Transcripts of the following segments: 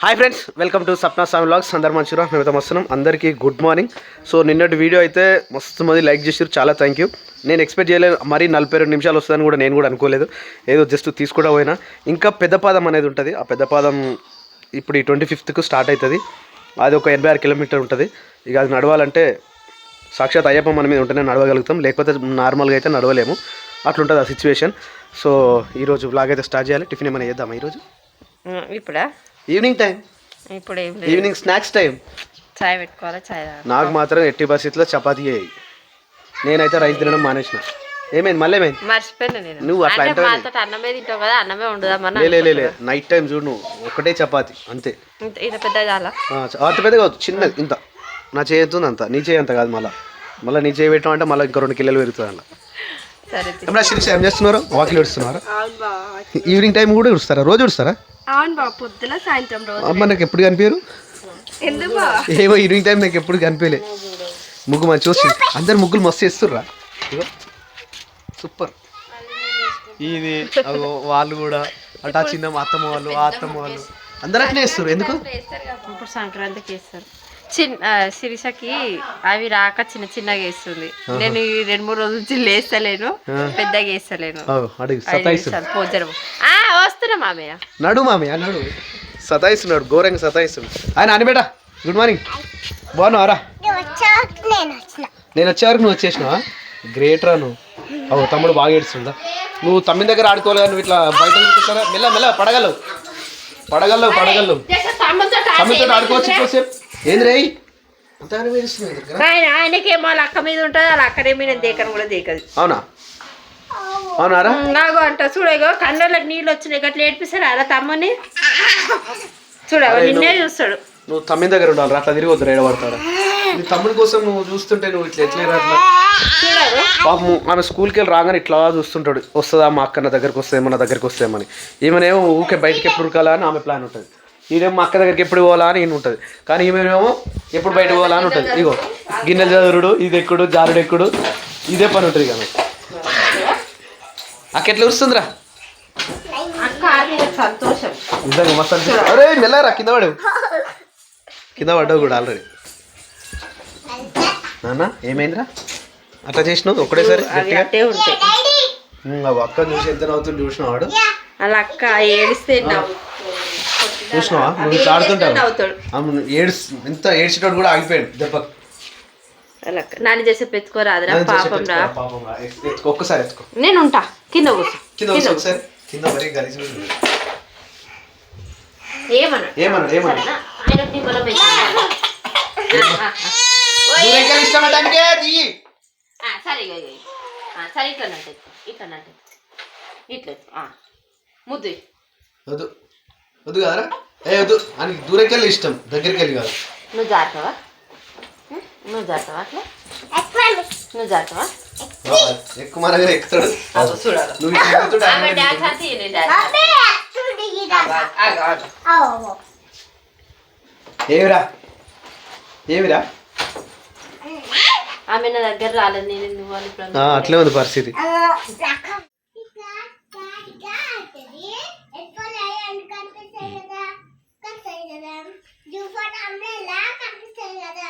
Hi friends welcome to Sapna Swamy vlogs అందరు మంచిరా మేమైతే వస్తున్నాం అందరికీ గుడ్ మార్నింగ్ సో నిన్నటి వీడియో అయితే మస్తు మంది లైక్ చేసారు చాలా థ్యాంక్ యూ నేను ఎక్స్పెక్ట్ చేయలేదు. మరీ నలభై రెండు నిమిషాలు వస్తుందని కూడా నేను కూడా అనుకోలేదు. ఏదో జస్ట్ తీసుకుంటా పోయినా. ఇంకా పెద్దపాదం అనేది ఉంటుంది. ఆ పెద్దపాదం ఇప్పుడు ఈ ట్వంటీ ఫిఫ్త్కు స్టార్ట్ అవుతుంది అది ఒక ఎనభై ఆరు కిలోమీటర్ ఉంటుంది. ఇక అది నడవాలంటే సాక్షాత్ అయ్యప్ప మన మీద ఉంటేనే నడవగలుగుతాం. లేకపోతే నార్మల్గా అయితే నడవలేము. అట్లుంటుంది ఆ సిచ్యువేషన్ సో ఈరోజు బ్లాగ్ అయితే స్టార్ట్ చేయాలి. టిఫిన్ ఏమైనా చేద్దామా ఈరోజు? ఇప్పుడా? ఈవినింగ్ టైం ఇప్పుడు ఏం లేదు. ఈవినింగ్ స్నాక్స్ టైం చాయ్ పెట్టుకోవాలా? చాయ్ తాగాలి. నాకు మాత్రం ఎట్టి పరిస్థితిలో చపాతీ చేయి నేనైతే రైస్ తినడం మానేసిన. ఏమైంది? మళ్ళీ ఏమైంది? మర్చిపోయినా నేను. నువ్వు అట్లా అంటే అంటావా? మాతో అన్నమే తింటావు కదా అన్నమే ఉండదామని లే, లే లే, లే. నైట్ టైం చూడు నువ్వు. ఒకటే చపాతి అంతే. ఇంత పెద్ద చాలా ఆ, చ- అంత పెద్దగా వద్దు చిన్నది ఇంత. నా చేయతుంది అంత. నీ చేయి అంత కాదు మళ్ళీ. మళ్ళీ నీ చేయి పెట్టామంటే మళ్ళీ ఇంకా రెండు కిలోలు పెరుగుతుంది అలా సరే శిరీష ఏం చేస్తున్నారు? వాకిలు ఉడుస్తున్నారు ఈవినింగ్ టైం కూడా ఉడుస్తారా రోజు ఉడుస్తారా అవును బా పొద్దున సాయంత్రం రోజు అమ్మ నాకు ఎప్పుడు కనిపించరు ఏమో ఈవినింగ్ టైం నాకు ఎప్పుడు కనిపించలే ముగ్గు మంచిగా వస్తుంది. అందరు ముగ్గులు మస్తు వేస్తుర్రా సూపర్. ఇది వాళ్ళు కూడా అటా చిన్న అత్తమ్మ వాళ్ళు ఆ అత్తమ్మ వాళ్ళు. అందరు అట్లనే వేస్తారు ఎందుకు? సంక్రాంతికి వేస్తారు చిన్న శిరీషకి అవి రాక చిన్న చిన్నగా వేస్తుంది. నేను ఈ రెండు మూడు రోజుల నుంచి లేస్తలేను. పెద్దగా వేస్తలేను. పోజరం వస్తున్నా మామయ్య. నడు మామి నడు. సతాయిస్తున్నాడు ఘోరంగా సతాయిస్తున్నాడు. ఆయన అని బేట గుడ్ మార్నింగ్. బాగున్నావారా నేను వచ్చే వరకు నువ్వు వచ్చేసినావా? గ్రేట్ రా నువ్వు. అవు తమ్ముడు బాగా ఏడుస్తుందా నువ్వు తమ్మిన దగ్గర ఆడుకోవాలి నువ్వు ఇట్లా బయట మెల్ల మెల్ల పడగలవు. పడగలవు పడగలవు. తమ్మితో ఆడుకోవచ్చు ఏంది రే? అంతగానే ఆయన ఆయనకేమో అక్క మీద ఉంటుంది వాళ్ళ అక్కడేమో నేను దేకను కూడా దేకదు. అవునా? అవునారా? నాకు అంట చూడగో కన్నులకు నీళ్ళు వచ్చినాయి గట్ల ఏడిపిస్తాడు అలా తమ్మని? చూడగో నిన్నే చూస్తాడు. నువ్వు తమ్మిన దగ్గర ఉండాలి అట్లా తిరిగి వద్దు ఏడబడతాడు నీ తమ్ముడి కోసం నువ్వు చూస్తుంటే నువ్వు ఇట్లా ఎట్లా చూడరు పాపం ఆమె స్కూల్కి వెళ్ళి రాగానే ఇట్లా చూస్తుంటాడు వస్తుందా మా అక్క నా దగ్గరికి వస్తేమో నా దగ్గరికి వస్తేమని ఈమెనేమో ఊకే బయటకి ఎప్పుడు అని ఆమె ప్లాన్ ఉంటుంది. ఈయనేమో మా అక్క దగ్గరికి ఎప్పుడు పోవాలా అని ఈయన ఉంటుంది. కానీ ఈమెనేమో ఎప్పుడు బయట పోవాలా అని ఉంటుంది. ఇగో గిన్నెలు చదువుడు ఇది ఎక్కుడు జారుడు ఎక్కుడు ఇదే పని ఉంటుంది ఆమె. అక్క ఎట్లా అది సంతోషం. నిజంగా మస్తు అనిపిస్తుంది. అరే మెల్లరా కింద పడు. కింద పడ్డావు కూడా ఆల్రెడీ నాన్న ఏమైందిరా? అట్లా చేసినావు ఒకటేసారి అట్టే ఉంటాయి అక్క చూసి ఎంత నవ్వుతుంది చూసినావు వాడు? వాళ్ళ అక్క ఏడిస్తే చూసినావా? నువ్వు ఇట్లా ఆడుతుంటావు. ఏడ్స్ ఎంత ఏడ్చేటోడు కూడా ఆగిపోయాడు అక్క నాన్న చేసే పెట్టుకోరాదురా పాపం రా. ఒక్కసారి ఎత్తుకో. నేను ఉంటా కింద కూర్చో కింద కూర్చో ఒకసారి. కింద మరీ గలీజ్ ఏమన్నా సరే. ఆ, సరే ఇట్లా. ముద్దు. వద్దు కదరా? ఏ వద్దు. అని దూరంకి వెళ్ళి ఇష్టం. దగ్గరికి వెళ్ళి కాదు. నువ్వు జాగ్రత్తవా? నువ్వు జాగ్రత్తవా అట్లా నువ్వు జాగ్రత్తవా ఆ, ఎక్కువ మన దగ్గర ఎక్కుతాడు నువ్వు ఎక్కుతుంటే ఆయన ఆమె మీద డాన్స్ అంటే నేను డాన్స్ ఆగు, ఏమిరా ఆమె నా దగ్గర రాలేదు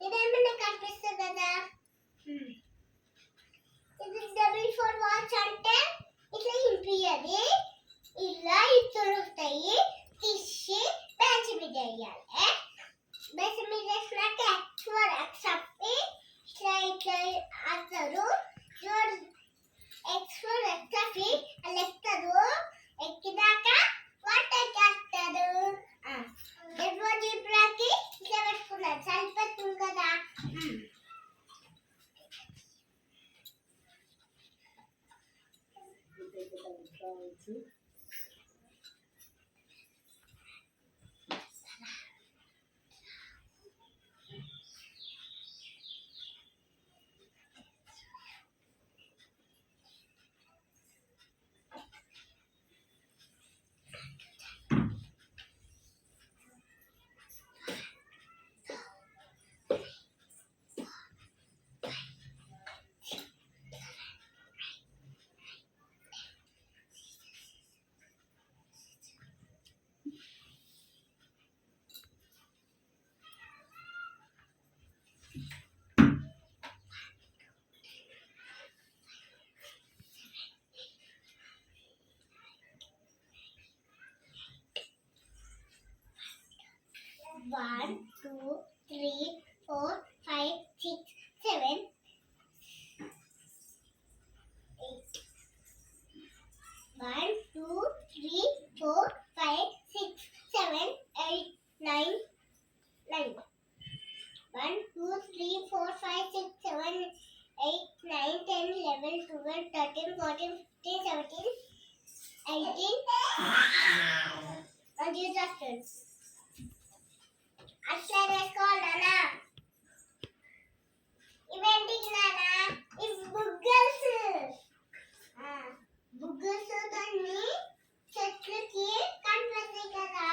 నేను ఎందుకు వాళ్ళు ఇప్పుడు ఆ, అట్లే ఉంది పరిస్థితి ఇలా ఇత్తులు వస్తాయి nine, ten, eleven, twelve, thirteen, fourteen, fifteen, seventeen, eighteen. And you just turn. అట్లా వేసుకోవాలనా ఇవేంటికి నానా ఇవి బుగ్గల్స్ బుగ్గల్స్ దాన్ని చెట్లకి కనిపిస్తాయి కదా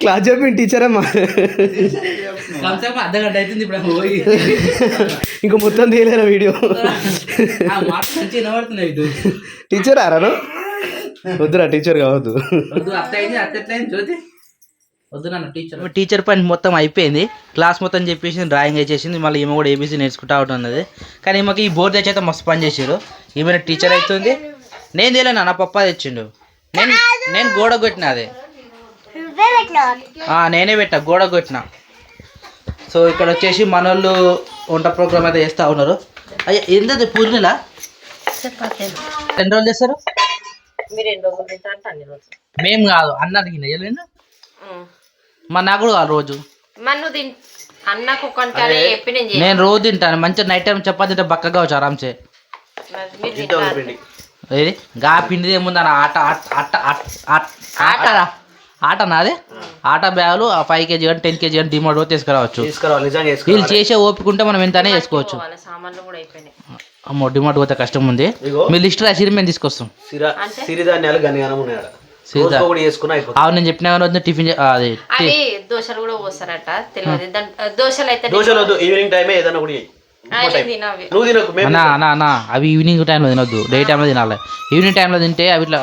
క్లాస్ చెప్పిన టీచర్ అమ్మా. కొంతసేపు అర్ధ గంట అవుతుంది ఇప్పుడు ఇంకా మొత్తం తీయలేరా వీడియో? టీచర్ ఆరాను? వద్దురా టీచర్ కావద్దు. వద్దు అత్త అయింది అత్త ఎట్లయింది జ్యోతి? టీచర్ టీచర్ పని మొత్తం అయిపోయింది. క్లాస్ మొత్తం చెప్పేసి డ్రాయింగ్ వేసేసింది మళ్ళీ ఈమె కూడా ఏబీసీ నేర్చుకుంటా ఉంటున్నది. కానీ ఈమెకి ఈ బోర్డు తెచ్చి అయితే మస్తు పని చేసారు ఈమె టీచర్ అవుతుంది. నేను తెలియను నా పప్ప తెచ్చిండు. నేను నేను గోడ కొట్టిన అది. నేనే పెట్టా గోడ కొట్టిన. సో ఇక్కడ వచ్చేసి మనోళ్ళు వంట ప్రోగ్రామ్ అయితే చేస్తూ ఉన్నారు. అయ్యా ఏంటది పూర్ణిలా? ఎన్ని రోజులు చేస్తారు? మేము కాదు అన్న అడిగిన మా నాకు కూడా కాదు రోజు. మరి నువ్వు తిన్ అన్నకు చెప్పి నేను చేయను. నేను రోజు తింటాను. మంచిగా నైట్ టైం చపాతి తింటే బక్కగా వచ్చు ఆరామ్సే మరి మీరు తింటారు. ఏది? గా పిండిది ఏముందని ఆట ఆట ఆట ఆట ఆటరా? ఆట నాది? ఆట బ్యాగులు ఫైవ్ కేజీ కానీ టెన్ కేజీ కానీ డిమాండ్ పోతే తీసుకురావచ్చు. తీసుకురావాలి నిజంగా వీళ్ళు వేసుకోవాలి చేసే ఓపిక ఉంటే మనం ఎంతనే చేసుకోవచ్చు వాళ్ళ సామాన్లు కూడా అయిపోయినాయి. అమ్మో డిమాండ్ పోతే కష్టం ఉంది. ఇగో. మీ లిస్ట్ రాసిరి మేము తీసుకొస్తాం. సిరా సిరిధాన్యాలు గనిగానం ఉన్నాయి ఆడ సిరిధా- రోజుకో కూడా చేసుకున్నా అయిపోతుంది. అవును నేను చెప్పిన కానీ వద్దు టిఫిన్ అది అవి దోశలు కూడా పోస్తారట తెలియదు. దోశలు అయితే దోశలు వద్దు ఈవినింగ్ టైమే ఏదైనా కూడా చెయ్యి. ఆ, నేను తినవి? నువ్వు తినకు మేము అన్నా అన్నా అన్నా అవి ఈవినింగ్ టైంలో తినొద్దు డే టైంలో తినాలి. ఈవినింగ్ టైంలో తింటే అవి ఇట్లా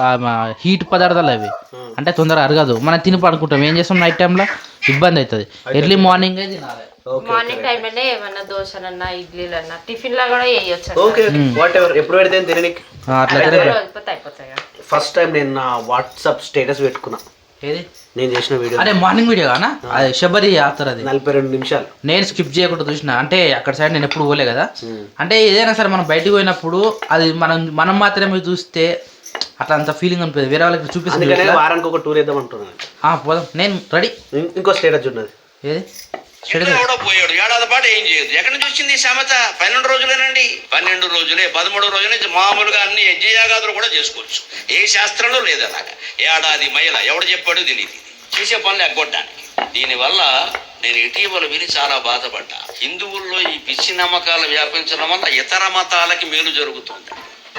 హీట్ పదార్థాలు అవి. అంటే తొందరగా అరగదు. మనం తిని పడుకుంటాం. ఏం చేస్తాం? నైట్ టైంలో ఇబ్బంది అవుతుంది. ఎర్లీ మార్నింగ్ తినాలి. ఓకే మార్నింగ్ టైంలోనే ఏమన్నా దోశలన్నా ఇడ్లీలన్నా టిఫిన్ లా కూడా వేయొచ్చు ఓకే వాట్ ఎవర్ ఎప్పుడు పెడితే తిననికి? ఆ, అట్లా అయితే అయిపోతాయి కదా. ఫస్ట్ టైం నేను నా వాట్సాప్ స్టేటస్ పెట్టుకున్నా. ఏది? నేను చేసిన వీడియో. అదే మార్నింగ్ వీడియో కానా అది శబరి యాత్ర అది. నలభై రెండు నిమిషాలు. నేను స్కిప్ చేయకుండా చూసిన. అంటే అక్కడ సైడ్ నేను ఎప్పుడు పోలే కదా. అంటే ఏదైనా సరే మనం బయటికి పోయినప్పుడు అది మనం మనం మాత్రమే చూస్తే అట్లా అంత ఫీలింగ్ అనిపిస్తుంది వేరే వాళ్ళకి చూపిస్తుంది. వారానికి ఒక టూర్ వేద్దాం అంటున్నాను పోదాం. నేను రెడీ ఇంకో స్టేటస్ ఉన్నది ఏది? ఎవడో పోయాడు. ఏడాది పాటు ఏం చేయదు ఎక్కడి నుంచి వచ్చింది ఈ సమత పన్నెండు రోజులేనండి. పన్నెండు రోజులే పదమూడు రోజుల నుంచి మామూలుగా అన్ని యజ్ఞయాగాదులు కూడా చేసుకోవచ్చు. ఏ శాస్త్రంలో లేదు అలాగా. ఏడాది మహిళ ఎవడు చెప్పాడు దీనికి చేసే పనులు ఎగ్గొట్టడానికి. దీనివల్ల నేను ఇటీవల విని చాలా బాధపడ్డా. హిందువుల్లో ఈ పిచ్చి నమ్మకాలు వ్యాపించడం వల్ల ఇతర మతాలకి మేలు జరుగుతుంది.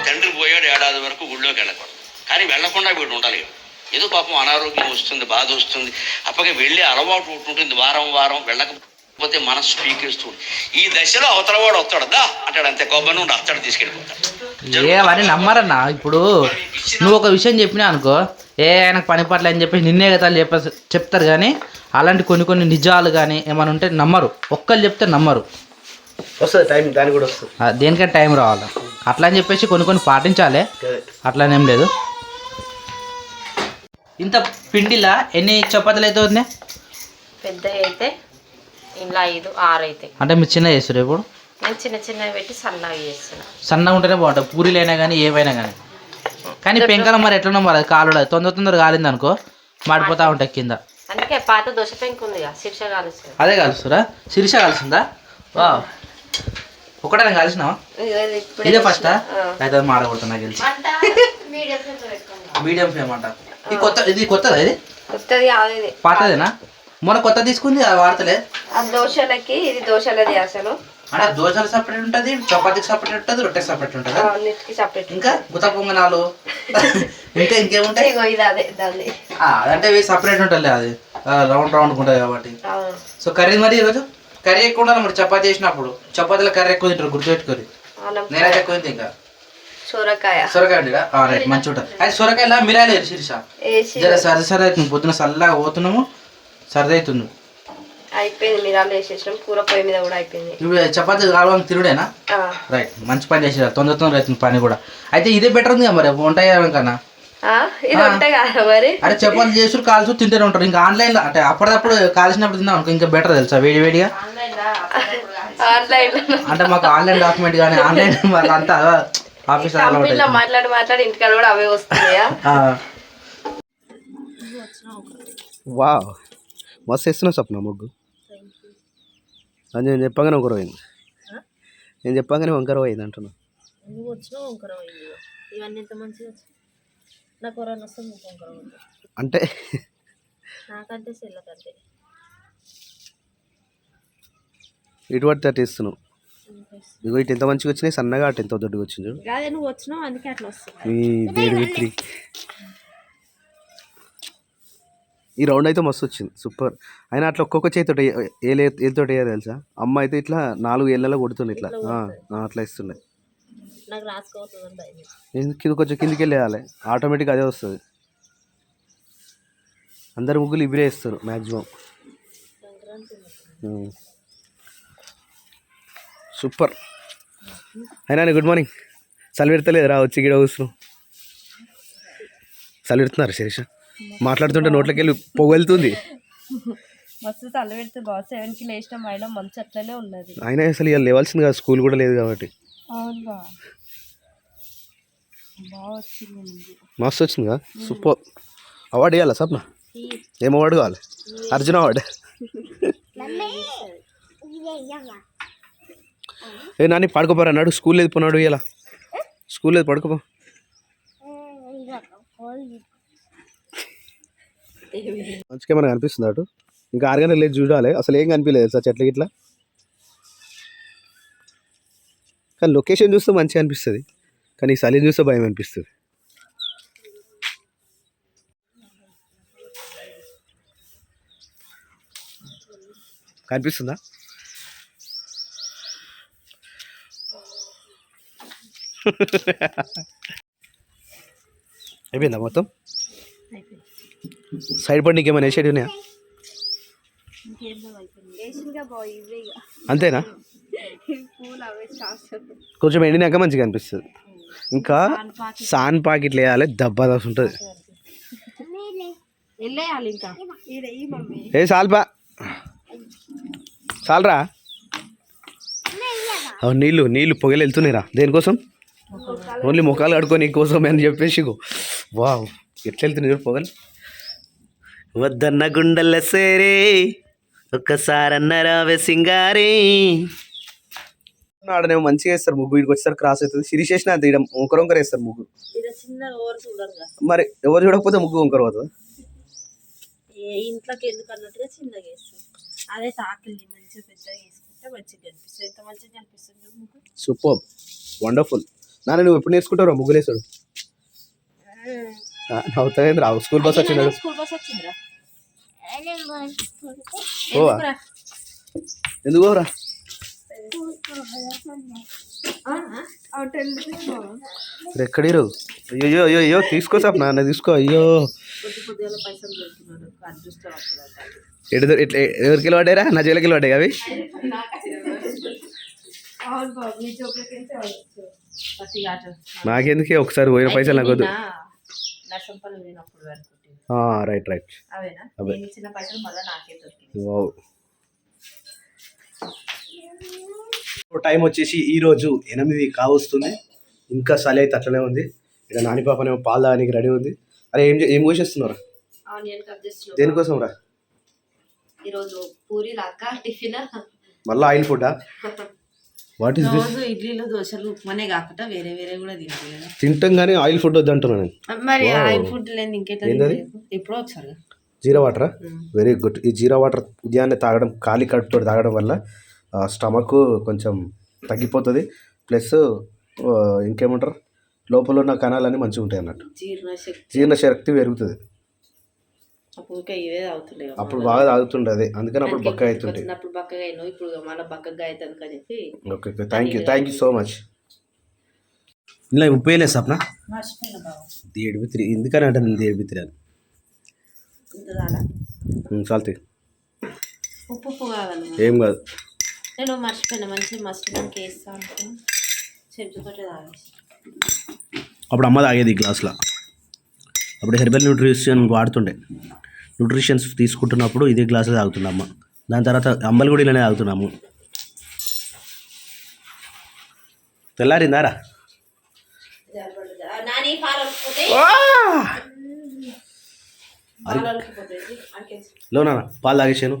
తండ్రి పోయాడు ఏడాది వరకు గుళ్ళోకి వెళ్ళకూడదు. కానీ వెళ్ళకుండా వీడు ఉండలేడు. ఏదో పాపం అనారోగ్యం వస్తుంది బాధ వస్తుంది. అప్పటికి వెళ్ళే అలవాటు ఉంటుంది వారం వారం వెళ్ళకపోతే మనసు పీకేస్తుంది ఈ దశలో అవతలవాడు వస్తాడు దా అంటాడు అంతే కొబ్బరి నుండి అత్తడు తీసుకెళ్ళిపోతాడు. ఏ అవన్నీ నమ్మరన్నా? ఇప్పుడు నువ్వు ఒక విషయం చెప్పినా అనుకో ఏ ఆయనకు పని పట్ల అని చెప్పి నిన్నే కదా చెప్ప చెప్తారు కానీ అలాంటి కొన్ని కొన్ని నిజాలు కానీ ఏమైనా ఉంటే నమ్మరు. ఒక్కరు చెప్తే నమ్మరు. వస్తుంది టైం దానికి కూడా వస్తుంది. దేనికైనా టైం రావాలి? అట్లా అని చెప్పేసి కొన్ని కొన్ని పాటించాలి. అట్లానేం లేదు. ఇంత పిండిలా ఎన్ని చపాతీలు అయితే ఉంది పెద్ద అయితే ఇంట్లో ఐదు ఆరు అవుతాయి అంటే మీరు చిన్న చేస్తారు ఇప్పుడు? నేను చిన్న చిన్నవి పెట్టి సన్నగా చేస్తున్నా. సన్నగా ఉంటేనే బాగుంటుంది. పూరీలైనా కానీ ఏవైనా కానీ కానీ పెంకల మరి ఎట్లనో మరి? కాలుడు? తొందర తొందర కాలింది అనుకో. మాడిపోతా ఉంటాయి కింద. అందుకే పాత దోశ పెంకు ఉంది శీర్ష కాలుస్తుంది. అదే కలుస్తురా శిరీష కలిసిందా వా ఒకటే కలిసినావా ఇదే ఫస్టా అయితే మాడగొడుతున్నా నాకు తెలిసి. మీడియం ఫ్లేమ్ అంట. ఇది కొత్త ఇది కొత్తదా ఇది? వస్తుంది కాదు ఇది. పాతదేనా? మొన్న కొత్త తీసుకుంది అది వాడతలే? ఆ దోశలకి ఇది దోశలది అసలు. అంటే దోశలు సపరేట్ ఉంటుంది చపాతీకి సపరేట్ ఉంటుంది రొట్టెకి సపరేట్ ఉంటుంది? అన్నిటికీ సపరేట్ ఇంకా గుత్త పొంగనాలు? ఇంకా ఇంకేముంటాయి? ఇగో ఇది అదే దాన్ని. ఆ, అదంటే ఇవి సపరేట్ ఉంటుంది అది. రౌండ్ రౌండ్ ఉంటుంది కాబట్టి. సో కర్రీ మరి ఈరోజు? కర్రీ ఎక్కువ ఉండాలి మరి చపాతీ చేసినప్పుడు. చపాతీలో కర్రీ ఎక్కువ తింటారు గుర్తుపెట్టుకోరు నేనైతే ఎక్కువ తింటా ఇంకా. సొరకాయ. సొరకాయ రైట్ మంచి ఉంటుంది అది సొరకాయలా మిరాలి శిరీష. జర సరి సరి అవుతుంది. పొద్దున చల్లగా పోతున్నాము సరదా అవుతుంది అయిపోయింది మిరాలు వేసేసినాం. కూర పొయ్యి మీద కూడా అయిపోయింది. ఇవి చపాతీ కావాలని తిరుడేనా రైట్ మంచి పని చేసిరా. తొందర తొందర అవుతుంది పని కూడా. అయితే ఇదే బెటర్ ఉంది కదా మరి వంట చేయడం కన్నా అరే చపాతీ చేసి కాల్చు తింటూనే ఉంటారు. ఇంకా ఆన్లైన్లో అంటే అప్పటికప్పుడు కాల్చినప్పుడు తిందాం అనుకో ఇంకా బెటర్ తెలుసా? వేడి వేడిగా? ఆన్లైన్ అంటే మాకు ఆన్లైన్ డాక్యుమెంట్ కానీ ఆన్లైన్ అంతా ఆఫీస్ మాట్లాడి మాట్లాడి ఇంటికాడ కూడా అవే వస్తున్నాయా? వా మస్తు వేస్తున్నావు స్వప్న ముగ్గు. అది నేను చెప్పగానే ఒకరు పోయింది. నేను చెప్పగానే వంకర పోయింది అంటున్నా. అంటే? నాకంటే చెల్లకంటే. ఇటు పడితే అటు ఇస్తున్నావు. ఇగో ఇటు ఎంత మంచిగా వచ్చినాయి? సన్నగా అటు ఎంత దొడ్డుగా వచ్చింది చూడు. నువ్వు వచ్చినావు అందుకే అట్లా వస్తుంది. ఈ వేడి విత్రి ఈ రౌండ్ అయితే మస్తు వచ్చింది. సూపర్. అయినా అట్లా ఒక్కొక్క చేతితో ఏ ఏతో వేయాలి తెలుసా? అమ్మ అయితే ఇట్లా నాలుగు ఏళ్ళలో కొడుతుంది ఇట్లా. అట్లా. నేను కింద కొంచెం కిందికి వెళ్ళేయాలి. ఆటోమేటిక్ అదే వస్తుంది. అందరు ముగ్గులు ఇవిరే ఇస్తారు మ్యాక్సిమం సూపర్. అయినా గుడ్ మార్నింగ్. చలి పెడతలేదు రా వచ్చి గిడ కూర్చున్నావు చలి పెడుతున్నారు శేష. మాట్లాడుతుంటే నోట్లోకి వెళ్ళి పొగ వెళ్తుంది. మస్తు బాగా సెవెన్కి లేచినాం మంచి అట్లనే ఉన్నది. అయినా అసలు ఇవాళ లేవాల్సింది కదా స్కూల్ కూడా లేదు కాబట్టి. మస్తు వచ్చింది కదా సూపర్. అవార్డు ఇవ్వాలా సప్న? ఏం అవార్డు కావాలి? అర్జున్ అవార్డు. ఏ నాని పడుకోపోరా అన్నాడు స్కూల్ లేదు పోనాడు ఇలా స్కూల్ లేదు పడుకోపో. మంచిగా ఏమైనా అనిపిస్తుంది అటు? ఇంకా ఆరు గంటలకు లేదు చూడాలి. అసలు ఏం కనిపించలేదు సార్ చెట్లకి ఇట్లా కానీ లొకేషన్ చూస్తే మంచిగా అనిపిస్తుంది. కానీ ఈ చలిని చూస్తే భయం అనిపిస్తుంది. కనిపిస్తుందా? అయిపోయిందా మొత్తం? సైడ్ పడి నీకేమైనా వేసేటి ఉన్నాయా? అంతేనా? కొంచెం ఎండినాక మంచిగా అనిపిస్తుంది. ఇంకా సాన్ పాకెట్లు వేయాలి దెబ్బ దశ ఉంటుంది వెళ్ళేయాలి ఇంకా. ఈడ ఈ మమ్మీ. ఏ సాల్పా? చాలరా అవు నీళ్ళు నీళ్ళు పొగలు వెళ్తున్నాయిరా. దేనికోసం? ఓన్లీ ముఖాలు కడుకొని కోసం అని చెప్పేసి వావ్ ఎట్లా వెళ్తున్నాయి చూడు పొగలు? వద్దన్న గుండెల సేరే ఒక్కసారన్న రావే సింగారే. ఆడనేమో మంచిగా వేస్తారు ముగ్గు ఇక్కడికి వచ్చేసరికి క్రాస్ అవుతుంది. సిరీస్ చేసిన ఈడ వంకర వంకర వేస్తారు ముగ్గు. మరి ఎవరు చూడకపోతే ముగ్గు వంకర పోతుంది? ఏ ఇంట్లోకి ఎందుకు అన్నట్టుగా చిన్నగా వేస్తాం అదే తాకిల్ని మంచిగా పెద్దగా వేసుకుంటే మంచిగా కనిపిస్తుంది. ఎంత మంచిగా కనిపిస్తుంది చూడు ముగ్గు. Super wonderful. నాన్న నువ్వు ఎప్పుడు నేర్చుకుంటావు ముగ్గులేసాడు రావు స్కూల్ బస్ వచ్చినాడు స్కూల్ బస్ వచ్చిందిరా. ఓవా? ఎందుకు రా ఎక్కడిరు అయ్యో అయ్యో అయ్యో తీసుకో సార్ నాన్న తీసుకో అయ్యో. ఎటు ఎట్లా ఎవరికి పడ్డారా నా జైలకి పడ్డాయి అవి? నాకెందుకే ఒకసారి పోయిన పైసలు నాకు వద్దు రైట్ రైట్ అవే. టైం వచ్చేసి ఈ రోజు ఎనిమిది కావస్తుంది. ఇంకా చలి అయితే అట్లనే ఉంది. ఇక్కడ నాని పాపనేమో పాలు తాగడానికి రెడీ ఉంది. అరే ఏం ఏం కోసేస్తున్నారా దేనికోసం రా ఈరోజు పూరి లాక్క టిఫిన్? మళ్ళీ ఆయిల్ ఫుడ్డా? వాట్ ఈస్ దిస్ రోజు ఇడ్లీలు దోశలు ఉప్మానే కాకుండా వేరే వేరే కూడా తినాలి కదా. తింటాం కానీ ఆయిల్ ఫుడ్ వద్దంటున్నాను నేను. మరి Wow. ఆయిల్ ఫుడ్ లేదు ఇంకేటా ఏందది? ఎప్పుడో ఒకసారి జీరా వాటరా? వెరీ గుడ్ ఈ జీరా వాటర్ ఉదయాన్నే తాగడం ఖాళీ కడుపుతో తాగడం వల్ల స్టమక్ కొంచెం తగ్గిపోతుంది. ప్లస్ ఇంకేమంటారు? లోపల ఉన్న కణాలన్నీ మంచిగా ఉంటాయి అన్నట్టు. జీర్ణశక్తి. జీర్ణశక్తి పెరుగుతుంది. అప్పుడు బాగా తాగుతుండే అదే. అందుకని అప్పుడు బక్క అవుతుంటాయి అప్పుడు బక్కగా అయినావు. ఇప్పుడు మళ్ళీ బక్కగా అవుతుంది అని చెప్పి okay okay. Thank you thank you so much ఇలా ఉప్పు వేయలేదు సప్న బాబు ఏడుపిత్రి ఎందుకని అంటే నేను ఏడుపిత్రి అని ఇంత చాలా ఉప్పు ఉప్పు కావాలి ఏం కాదు. నేను మర్చిపోయిన. మంచి మస్టర్డ్ వేస్తా అనుకుని చెంచుతో తాగేసి. అప్పుడు అమ్మ తాగేది ఈ గ్లాస్లో. అప్పుడు హెర్బల్ న్యూట్రిషన్ వాడుతుండే. న్యూట్రిషన్స్ తీసుకుంటున్నప్పుడు ఇదే గ్లాస్ తాగుతుండే అమ్మ దాని తర్వాత అమ్మలు కూడా ఇలానే తాగుతున్నాము. తెల్లారిందారా? నాని పాలు తాగేసాను.